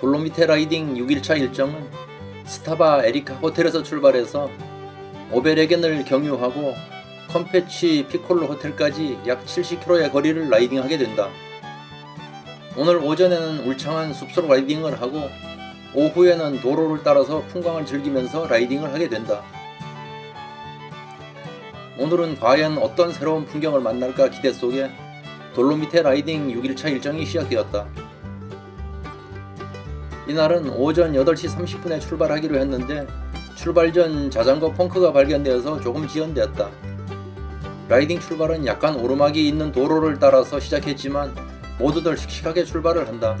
돌로미테 라이딩 6일차 일정은 스타바 에리카 호텔에서 출발해서 오베레겐을 경유하고 컴페치 피콜로 호텔까지 약 70km의 거리를 라이딩하게 된다. 오늘 오전에는 울창한 숲속 라이딩을 하고 오후에는 도로를 따라서 풍광을 즐기면서 라이딩을 하게 된다. 오늘은 과연 어떤 새로운 풍경을 만날까 기대 속에 돌로미테 라이딩 6일차 일정이 시작되었다. 이날은 오전 8시 30분에 출발하기로 했는데 출발 전 자전거 펑크가 발견되어서 조금 지연되었다. 라이딩 출발은 약간 오르막이 있는 도로를 따라서 시작했지만 모두들 씩씩하게 출발을 한다.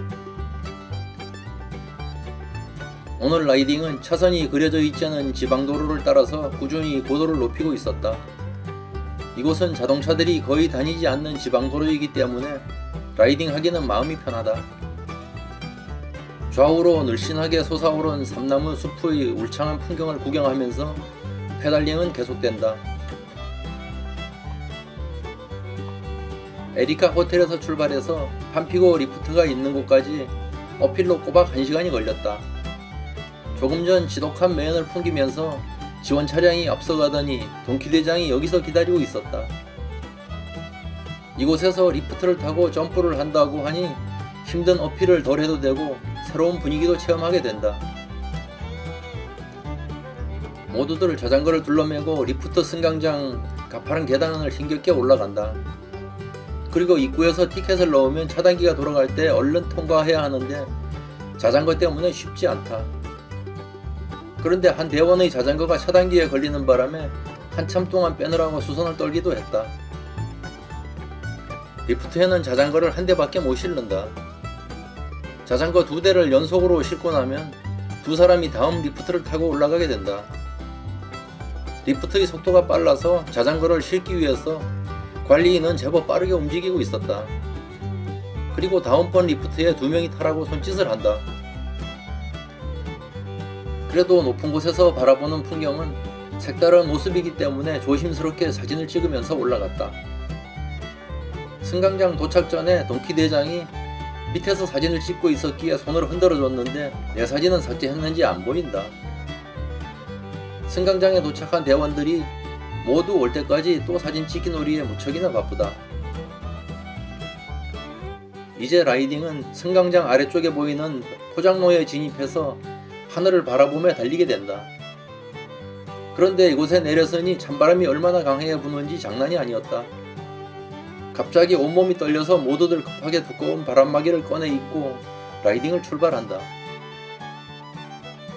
오늘 라이딩은 차선이 그려져 있지 않은 지방도로를 따라서 꾸준히 고도를 높이고 있었다. 이곳은 자동차들이 거의 다니지 않는 지방도로이기 때문에 라이딩 하기는 마음이 편하다. 좌우로 늘씬하게 솟아오른 삼나무 숲의 울창한 풍경을 구경하면서 페달링은 계속된다. 에리카 호텔에서 출발해서 판피고 리프트가 있는 곳까지 어필로 꼬박 1시간이 걸렸다. 조금 전 지독한 매연을 풍기면서 지원 차량이 앞서가더니 동키대장이 여기서 기다리고 있었다. 이곳에서 리프트를 타고 점프를 한다고 하니 힘든 어필을 덜 해도 되고 새로운 분위기도 체험하게 된다. 모두들 자전거를 둘러매고 리프트 승강장 가파른 계단을 힘겹게 올라간다. 그리고 입구에서 티켓을 넣으면 차단기가 돌아갈 때 얼른 통과해야 하는데 자전거 때문에 쉽지 않다. 그런데 한 대원의 자전거가 차단기에 걸리는 바람에 한참 동안 빼느라고 수선을 떨기도 했다. 리프트에는 자전거를 한 대밖에 못 실는다. 자전거 두 대를 연속으로 싣고 나면 두 사람이 다음 리프트를 타고 올라가게 된다. 리프트의 속도가 빨라서 자전거를 싣기 위해서 관리인은 제법 빠르게 움직이고 있었다. 그리고 다음번 리프트에 두 명이 타라고 손짓을 한다. 그래도 높은 곳에서 바라보는 풍경은 색다른 모습이기 때문에 조심스럽게 사진을 찍으면서 올라갔다. 승강장 도착 전에 동키 대장이 밑에서 사진을 찍고 있었기에 손을 흔들어 줬는데 내 사진은 삭제했는지 안 보인다. 승강장에 도착한 대원들이 모두 올 때까지 또 사진 찍기 놀이에 무척이나 바쁘다. 이제 라이딩은 승강장 아래쪽에 보이는 포장로에 진입해서 하늘을 바라보며 달리게 된다. 그런데 이곳에 내려서니 찬바람이 얼마나 강하게 부는지 장난이 아니었다. 갑자기 온몸이 떨려서 모두들 급하게 두꺼운 바람막이를 꺼내 입고 라이딩을 출발한다.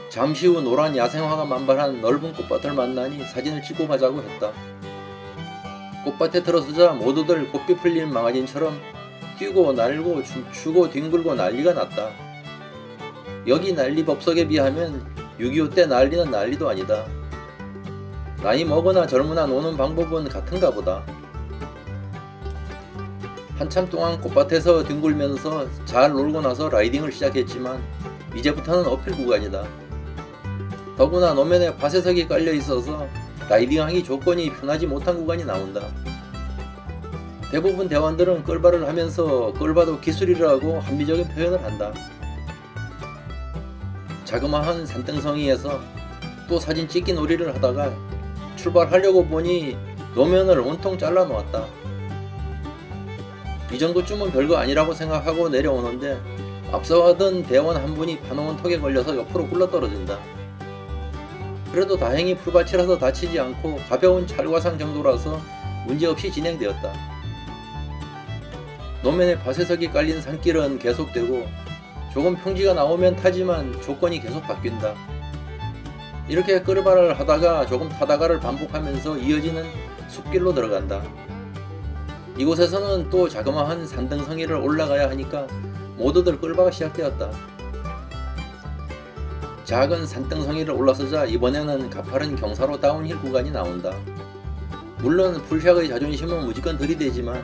잠시 후 노란 야생화가 만발한 넓은 꽃밭을 만나니 사진을 찍고 가자고 했다. 꽃밭에 들어서자 모두들 고삐 풀린 망아진처럼 뛰고 날고 춤추고 뒹굴고 난리가 났다. 여기 난리 법석에 비하면 6.25 때 난리는 난리도 아니다. 나이 먹으나 젊으나 노는 방법은 같은가 보다. 한참 동안 꽃밭에서 뒹굴면서 잘 놀고 나서 라이딩을 시작했지만 이제부터는 어필 구간이다. 더구나 노면에 파쇄석이 깔려 있어서 라이딩하기 조건이 편하지 못한 구간이 나온다. 대부분 대원들은 끌바를 하면서 끌바도 기술이라고 합리적인 표현을 한다. 자그마한 산등성이에서 또 사진 찍기 놀이를 하다가 출발하려고 보니 노면을 온통 잘라 놓았다. 이 정도쯤은 별거 아니라고 생각하고 내려오는데 앞서가던 대원 한 분이 파놓은 턱에 걸려서 옆으로 굴러떨어진다. 그래도 다행히 풀밭이라서 다치지 않고 가벼운 찰과상 정도라서 문제없이 진행되었다. 노면에 바세석이 깔린 산길은 계속되고 조금 평지가 나오면 타지만 조건이 계속 바뀐다. 이렇게 끌바를 하다가 조금 타다가를 반복하면서 이어지는 숲길로 들어간다. 이곳에서는 또 자그마한 산등성이를 올라가야 하니까 모두들 끌바가 시작되었다. 작은 산등성이를 올라서자 이번에는 가파른 경사로 다운힐 구간이 나온다. 물론 풀샥의 자존심은 무지건 들이대지만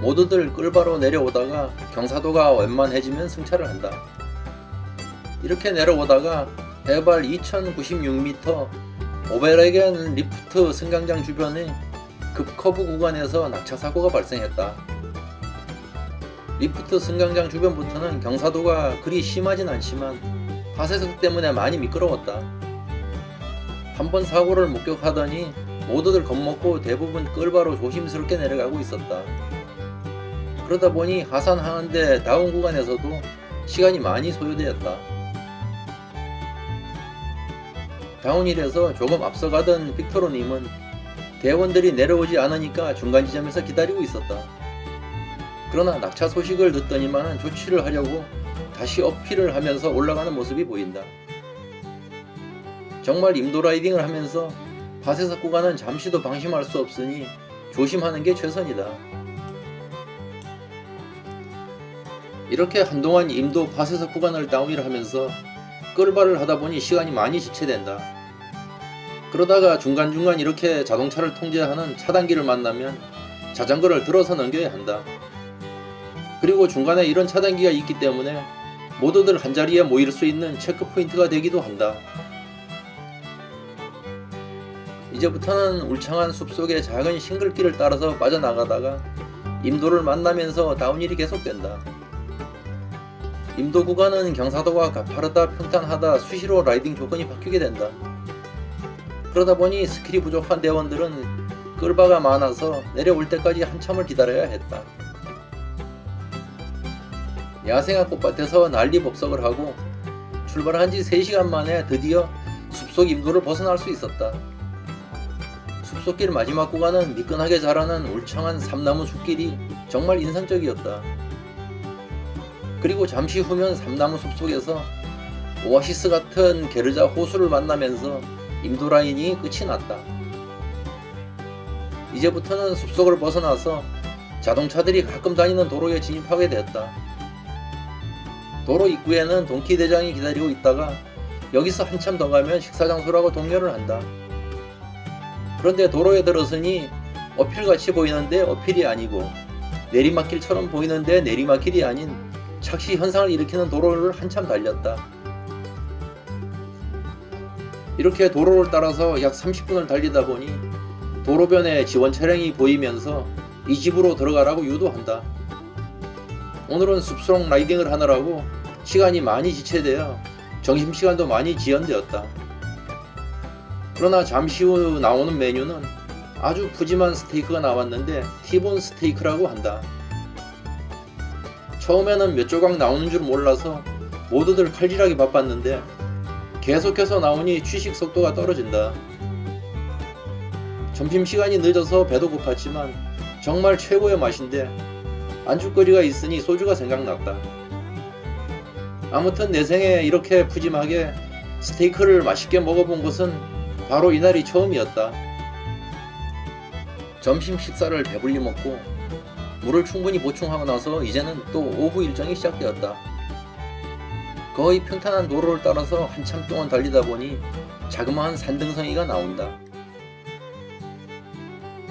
모두들 끌바로 내려오다가 경사도가 완만해지면 승차를 한다. 이렇게 내려오다가 해발 2096m 오베레겐 리프트 승강장 주변의 급커브 구간에서 낙차 사고가 발생했다. 리프트 승강장 주변부터는 경사도가 그리 심하진 않지만 파쇄석 때문에 많이 미끄러웠다. 한 번 사고를 목격하더니 모두들 겁먹고 대부분 끌바로 조심스럽게 내려가고 있었다. 그러다 보니 하산하는데 다운 구간에서도 시간이 많이 소요되었다. 다운힐에서 조금 앞서가던 빅토로님은 대원들이 내려오지 않으니까 중간 지점에서 기다리고 있었다. 그러나 낙차 소식을 듣더니만은 조치를 하려고 다시 어필을 하면서 올라가는 모습이 보인다. 정말 임도 라이딩을 하면서 파쇄석 구간은 잠시도 방심할 수 없으니 조심하는 게 최선이다. 이렇게 한동안 임도 파쇄석 구간을 다운힐 하면서 끌바를 하다 보니 시간이 많이 지체된다. 그러다가 중간중간 이렇게 자동차를 통제하는 차단기를 만나면 자전거를 들어서 넘겨야 한다. 그리고 중간에 이런 차단기가 있기 때문에 모두들 한자리에 모일 수 있는 체크포인트가 되기도 한다. 이제부터는 울창한 숲속의 작은 싱글길을 따라서 빠져나가다가 임도를 만나면서 다운힐이 계속된다. 임도 구간은 경사도가 가파르다 평탄하다 수시로 라이딩 조건이 바뀌게 된다. 그러다 보니 스킬이 부족한 대원들은 끌바가 많아서 내려올 때까지 한참을 기다려야 했다. 야생화 꽃밭에서 난리법석을 하고 출발한 지 3시간 만에 드디어 숲속 임도를 벗어날 수 있었다. 숲속길 마지막 구간은 미끈하게 자라는 울창한 삼나무 숲길이 정말 인상적이었다. 그리고 잠시 후면 삼나무 숲속에서 오아시스 같은 게르자 호수를 만나면서 임도 라인이 끝이 났다. 이제부터는 숲속을 벗어나서 자동차들이 가끔 다니는 도로에 진입하게 되었다. 도로 입구에는 동키 대장이 기다리고 있다가 여기서 한참 더 가면 식사 장소라고 동료를 한다. 그런데 도로에 들어서니 어필같이 보이는데 어필이 아니고 내리막길처럼 보이는데 내리막길이 아닌 착시 현상을 일으키는 도로를 한참 달렸다. 이렇게 도로를 따라서 약 30분을 달리다 보니 도로변에 지원 차량이 보이면서 이 집으로 들어가라고 유도한다. 오늘은 숲속 라이딩을 하느라고 시간이 많이 지체되어 점심시간도 많이 지연되었다. 그러나 잠시 후 나오는 메뉴는 아주 푸짐한 스테이크가 나왔는데 티본 스테이크라고 한다. 처음에는 몇 조각 나오는 줄 몰라서 모두들 칼질하기 바빴는데 계속해서 나오니 취식 속도가 떨어진다. 점심시간이 늦어서 배도 고팠지만 정말 최고의 맛인데 안주거리가 있으니 소주가 생각났다. 아무튼 내 생에 이렇게 푸짐하게 스테이크를 맛있게 먹어본 것은 바로 이날이 처음이었다. 점심 식사를 배불리 먹고 물을 충분히 보충하고 나서 이제는 또 오후 일정이 시작되었다. 거의 평탄한 도로를 따라서 한참 동안 달리다 보니 자그마한 산등성이가 나온다.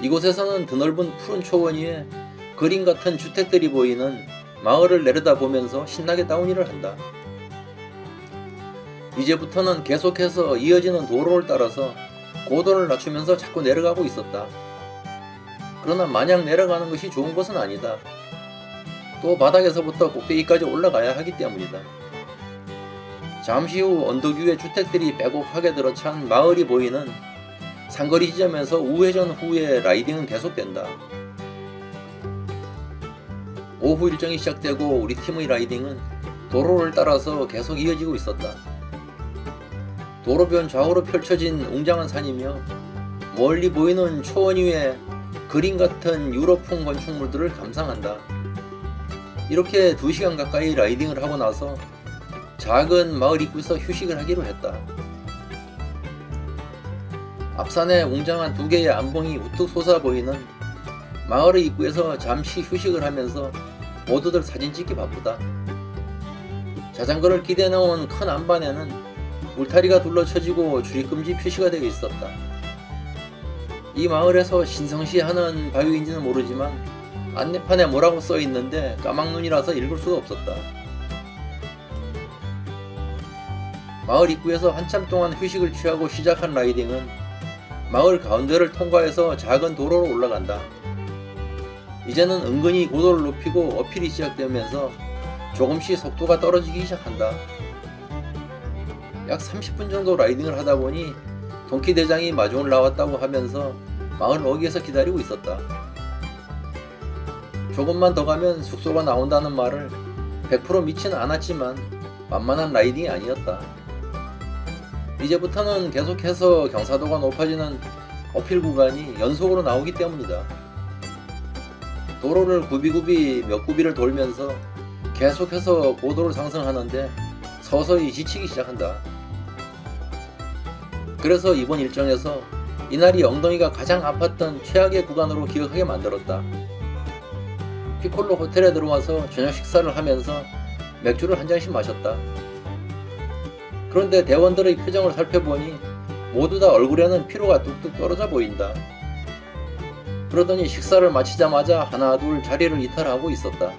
이곳에서는 드넓은 푸른 초원 위에 그림 같은 주택들이 보이는 마을을 내려다보면서 신나게 다운힐을 한다. 이제부터는 계속해서 이어지는 도로를 따라서 고도를 낮추면서 자꾸 내려가고 있었다. 그러나 마냥 내려가는 것이 좋은 것은 아니다. 또 바닥에서부터 꼭대기까지 올라가야 하기 때문이다. 잠시 후 언덕 위에 주택들이 빼곡하게 들어찬 마을이 보이는 상거리 지점에서 우회전 후에 라이딩은 계속된다. 오후 일정이 시작되고 우리 팀의 라이딩은 도로를 따라서 계속 이어지고 있었다. 도로변 좌우로 펼쳐진 웅장한 산이며 멀리 보이는 초원 위에 그림 같은 유럽풍 건축물들을 감상한다. 이렇게 2시간 가까이 라이딩을 하고 나서 작은 마을 입구에서 휴식을 하기로 했다. 앞산에 웅장한 두 개의 안봉이 우뚝 솟아 보이는 마을의 입구에서 잠시 휴식을 하면서 모두들 사진 찍기 바쁘다. 자전거를 기대 넣은 큰 안반에는 울타리가 둘러쳐지고 출입금지 표시가 되어 있었다. 이 마을에서 신성시하는 바위인지는 모르지만 안내판에 뭐라고 써 있는데 까막눈이라서 읽을 수가 없었다. 마을 입구에서 한참 동안 휴식을 취하고 시작한 라이딩은 마을 가운데를 통과해서 작은 도로로 올라간다. 이제는 은근히 고도를 높이고 어필이 시작되면서 조금씩 속도가 떨어지기 시작한다. 약 30분 정도 라이딩을 하다 보니 동키 대장이 마중을 나왔다고 하면서 마을 어귀에서 기다리고 있었다. 조금만 더 가면 숙소가 나온다는 말을 100% 믿지는 않았지만 만만한 라이딩이 아니었다. 이제부터는 계속해서 경사도가 높아지는 어필 구간이 연속으로 나오기 때문이다. 도로를 구비구비 몇 구비를 돌면서 계속해서 고도를 상승하는데 서서히 지치기 시작한다. 그래서 이번 일정에서 이날이 엉덩이가 가장 아팠던 최악의 구간으로 기억하게 만들었다. 피콜로 호텔에 들어와서 저녁 식사를 하면서 맥주를 한 잔씩 마셨다. 그런데 대원들의 표정을 살펴보니 모두 다 얼굴에는 피로가 뚝뚝 떨어져 보인다. 그러더니 식사를 마치자마자 하나 둘 자리를 이탈하고 있었다.